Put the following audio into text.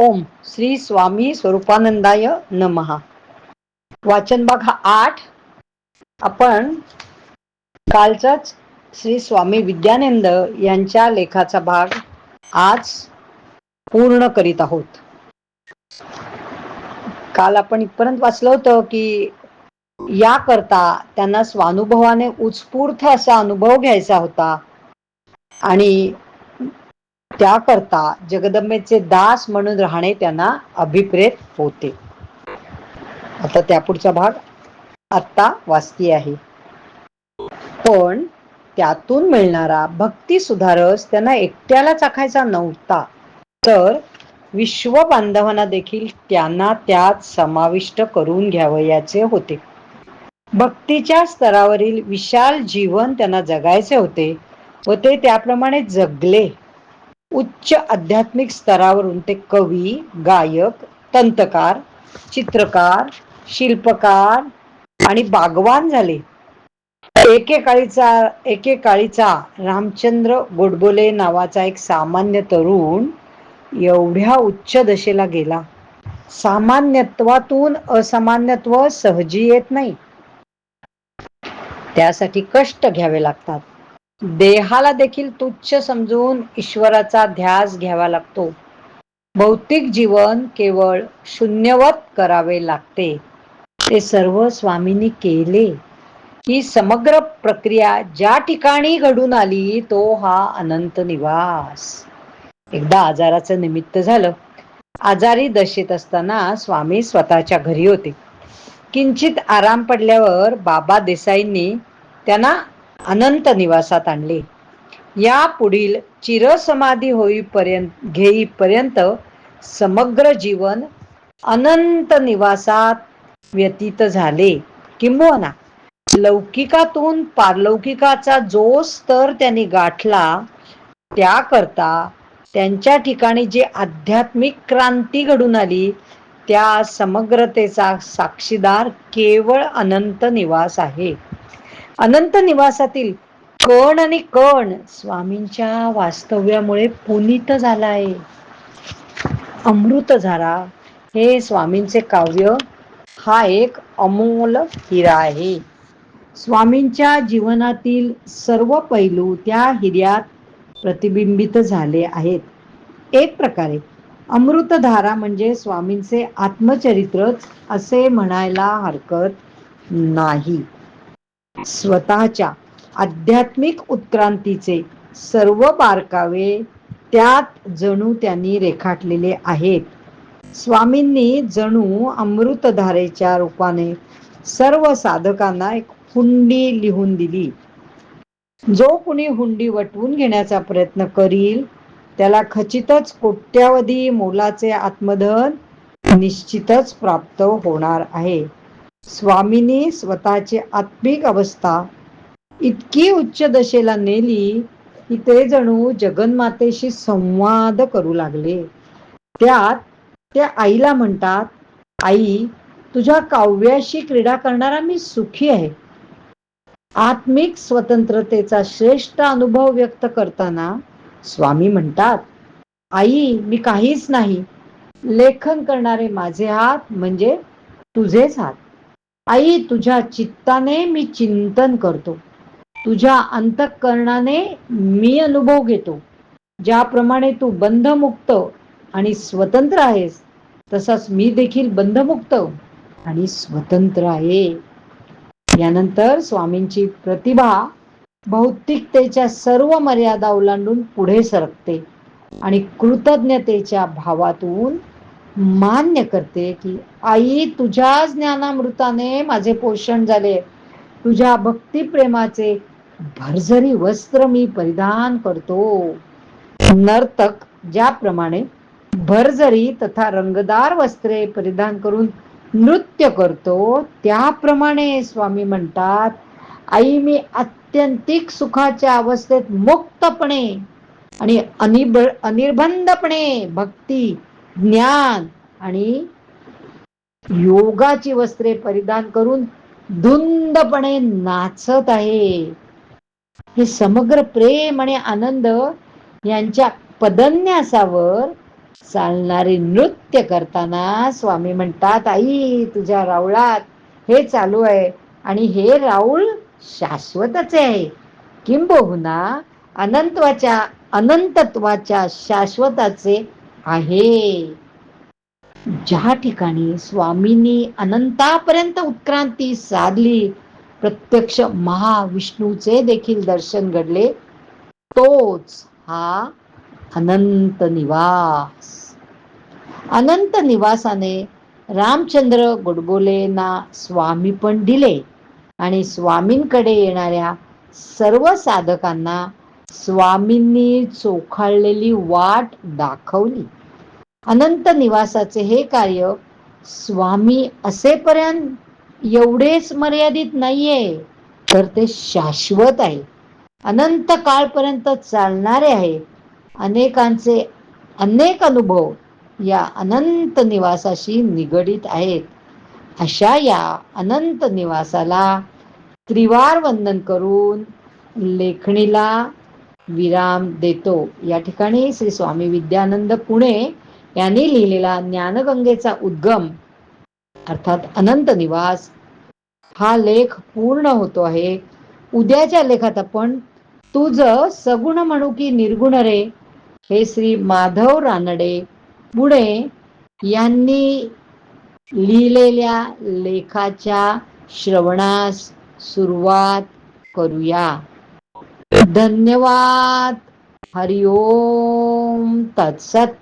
ओम श्री स्वामी स्वरूपानंदाय नमहा वाचन भाग हा आठ. आपण कालचाच श्री स्वामी विद्यानंद यांच्या लेखाचा भाग आज पूर्ण करीत आहोत. काल आपण इथपर्यंत वाचलं होतं की या करता त्यांना स्वानुभवाने उत्स्फूर्त असा अनुभव घ्यायचा होता. आणि त्याकरता जगदंबेचे दास म्हणून राहणे त्यांना अभिप्रेत होते. आता त्यापुढचा भाग. आत्ता वाचती आहे. पण त्यातून मिळणारा भक्ती सुधारस त्यांना एकट्याला चाखायचा नव्हता. तर विश्व बांधवांना देखील त्यांना त्यात समाविष्ट करून घ्यावयाचे होते. भक्तीच्या स्तरावरील विशाल जीवन त्यांना जगायचे होते व ते त्याप्रमाणे जगले. उच्च आध्यात्मिक स्तरावरून ते कवी गायक तंतकार चित्रकार शिल्पकार आणि बागवान झाले. एकेकाळीचा एकेकाळीचा रामचंद्र गोडबोले नावाचा एक सामान्य तरुण एवढ्या उच्च दशेला गेला. सामान्यत्वातून असामान्यत्व सहजी येत नाही. त्यासाठी कष्ट घ्यावे लागतात. देहाला देखील तुच्छ समजून ईश्वराचा ध्यास घ्यावा लागतो. भौतिक जीवन केवळ शून्यवत करावे लागते. ते सर्व स्वामींनी केले. ही समग्र प्रक्रिया ज्या ठिकाणी घडून आली तो हा अनंत निवास. एकदा आजाराचं निमित्त झालं. आजारी दशेत असताना स्वामी स्वतःच्या घरी होते. किंचित आराम पडल्यावर बाबा देसाईंनी त्यांना अनंत निवासात आणले. या पुढील चिरसमाधी होईपर्यंत घेईपर्यंत समग्र जीवन अनंत निवासात व्यतीत झाले. किंबहुना लौकिकातून पारलौकिकाचा जो स्तर त्यांनी गाठला त्याकरता त्यांच्या ठिकाणी जी आध्यात्मिक क्रांती घडून आली त्या समग्रतेचा साक्षीदार केवळ अनंत निवास आहे. अनंत निवासातील कण आणि कण स्वामींच्या वास्तव्यामुळे पुनित झाला आहे अमृत झाला हे स्वामींचे काव्य हा एक अमोल हिरा आहे. स्वामींच्या जीवनातील सर्व पैलू त्या हिऱ्यात प्रतिबिंबित झाले आहेत. एक प्रकारे अमृतधारा म्हणजे स्वामींचे आत्मचरित्रच असे म्हणायला हरकत नाही. स्वतःच्या आध्यात्मिक उत्क्रांतीचे सर्व बारकावे त्यात जणू त्यांनी रेखाटलेले आहेत. स्वामींनी जणू अमृतधारेच्या रूपाने सर्व साधकांना एक हुंडी लिहून दिली. जो कुणी हुंडी वटवून घेण्याचा प्रयत्न करील त्याला खचितच कोट्यावधी मोलाचे आत्मधन निश्चितच प्राप्त होणार आहे. स्वामीने स्वतःची आत्मिक अवस्था इतकी उच्च दशेला नेली की ते जणू जगन्मातेशी संवाद करू लागले. त्यात त्या आईला म्हणतात आई तुझ्या काव्याशी क्रीडा करणारा मी सुखी आहे. आत्मिक स्वतंत्रतेचा श्रेष्ठ अनुभव व्यक्त करताना स्वामी म्हणतात आई मी काहीच नाही. लेखन करणारे माझे हात म्हणजे तुझेच हात. आई तुझ्या चित्ताने मी चिंतन करतो. तुझ्या अंतःकरणाने मी अनुभव घेतो. ज्याप्रमाणे तू बंधमुक्त आणि स्वतंत्र आहेस तसाच मी देखील बंधमुक्त आणि स्वतंत्र आहे. यानंतर स्वामींची प्रतिभा भौतिकतेच्या सर्व मर्यादा ओलांडून पुढे सरकते आणि कृतज्ञतेच्या भावातून मान्य करते की आई तुझ्या ज्ञानामृताने माझे पोषण झाले. तुझ्या भक्तिप्रेमाचे भरझरी वस्त्र मी परिधान करतो. नर्तक ज्याप्रमाणे भरझरी तथा रंगदार वस्त्रे परिधान करून नृत्य करतो त्याप्रमाणे स्वामी म्हणतात आई मी अत्यंतिक सुखाच्या अवस्थेत मुक्तपणे आणि अनिब अनिर्बंधपणे भक्ती ज्ञान आणि योगाची वस्त्रे परिधान करून धुंदपणे नाचत आहे. हे समग्र प्रेम आणि आनंद यांच्या पदन्यासावर चालणारे नृत्य करताना स्वामी म्हणतात आई तुझ्या राऊळात हे चालू आहे आणि हे राऊळ शाश्वतचे आहे. किंबहुना अनंतवाच्या अनंतत्वाच्या शाश्वताचे आहे. ज्या ठिकाणी स्वामींनी अनंतापर्यंत उत्क्रांती साधली प्रत्यक्ष महाविष्णूचे देखील दर्शन घडले तोच हा अनंत निवास. अनंत निवासाने रामचंद्र गोडबोलेंना स्वामी पण दिले आणि स्वामींकडे येणाऱ्या सर्व साधकांना स्वामींनी चोखाळलेली वाट दाखवली. अनंत निवासाचे हे कार्य स्वामी असेपर्यंत एवढेच मर्यादित नाहीये तर ते शाश्वत आहे. अनंत काळपर्यंत चालणारे आहे. अनेकांचे अनेक अनुभव या अनंत निवासाशी निगडित आहेत. अशा या अनंत निवासाला त्रिवार वंदन करून लेखणीला विराम देतो. या ठिकाणी श्री स्वामी विद्यानंद पुणे यांनी लिहिलेला ज्ञानगंगेचा उद्गम अर्थात अनंत निवास हा लेख पूर्ण होतो आहे. उद्याच्या लेखात आपण तुझ सगुण म्हणू की निर्गुण रे हे श्री माधव रानडे पुणे यांनी लिहिलेल्या लेखाच्या श्रवणास सुरुवात करूया. धन्यवाद. हरिओम. तत्सत.